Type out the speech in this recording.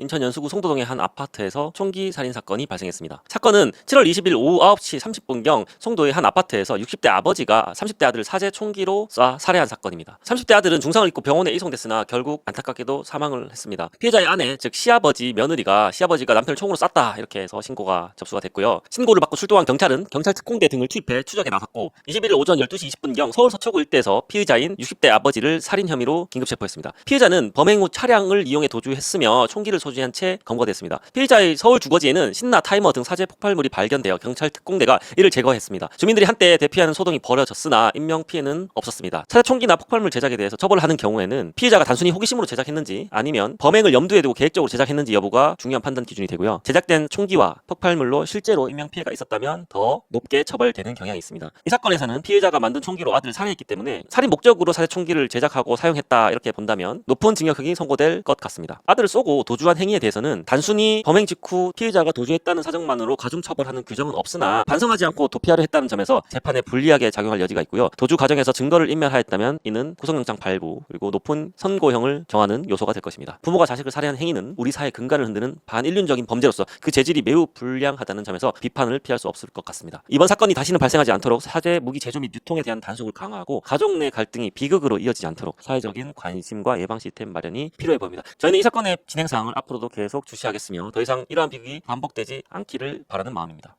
인천 연수구 송도동의 한 아파트에서 총기 살인 사건이 발생했습니다. 사건은 7월 20일 오후 9시 30분경 송도의 한 아파트에서 60대 아버지가 30대 아들을 사제 총기로 쏴 살해한 사건입니다. 30대 아들은 중상을 입고 병원에 이송됐으나 결국 안타깝게도 사망을 했습니다. 피해자의 아내 즉 시아버지 며느리가 시아버지가 남편을 총으로 쐈다 이렇게 해서 신고가 접수가 됐고요. 신고를 받고 출동한 경찰은 경찰 특공대 등을 투입해 추적에 나섰고 21일 오전 12시 20분경 서울 서초구 일대에서 피의자인 60대 아버지를 살인 혐의로 긴급 체포했습니다. 피해자는 범행 후 차량을 이용해 도주했으며 총기를 소지 한 채 검거됐습니다. 피해자의 서울 주거지에는 신나 타이머 등 사제 폭발물이 발견되어 경찰 특공대가 이를 제거했습니다. 주민들이 한때 대피하는 소동이 벌어졌으나 인명 피해는 없었습니다. 사제 총기나 폭발물 제작에 대해서 처벌을 하는 경우에는 피해자가 단순히 호기심으로 제작했는지 아니면 범행을 염두에 두고 계획적으로 제작했는지 여부가 중요한 판단 기준이 되고요. 제작된 총기와 폭발물로 실제로 인명 피해가 있었다면 더 높게 처벌되는 경향이 있습니다. 이 사건에서는 피해자가 만든 총기로 아들을 살해했기 때문에 살인 목적으로 사제 총기를 제작하고 사용했다 이렇게 본다면 높은 징역형이 선고될 것 같습니다. 아들을 쏘고 도주한 행위에 대해서는 단순히 범행 직후 피해자가 도주했다는 사정만으로 가중 처벌하는 규정은 없으나 반성하지 않고 도피하려 했다는 점에서 재판에 불리하게 작용할 여지가 있고요. 도주 과정에서 증거를 인멸하였다면 이는 구속영장 발부 그리고 높은 선고형을 정하는 요소가 될 것입니다. 부모가 자식을 살해한 행위는 우리 사회 근간을 흔드는 반인륜적인 범죄로서 그 재질이 매우 불량하다는 점에서 비판을 피할 수 없을 것 같습니다. 이번 사건이 다시는 발생하지 않도록 사제 무기 제조 및 유통에 대한 단속을 강화하고 가족 내 갈등이 비극으로 이어지지 않도록 사회적인 관심과 예방 시스템 마련이 필요해 보입니다. 저희는 이 사건의 진행 사항을 앞으로도 계속 주시하겠으며 더 이상 이러한 비극이 반복되지 않기를 바라는 마음입니다.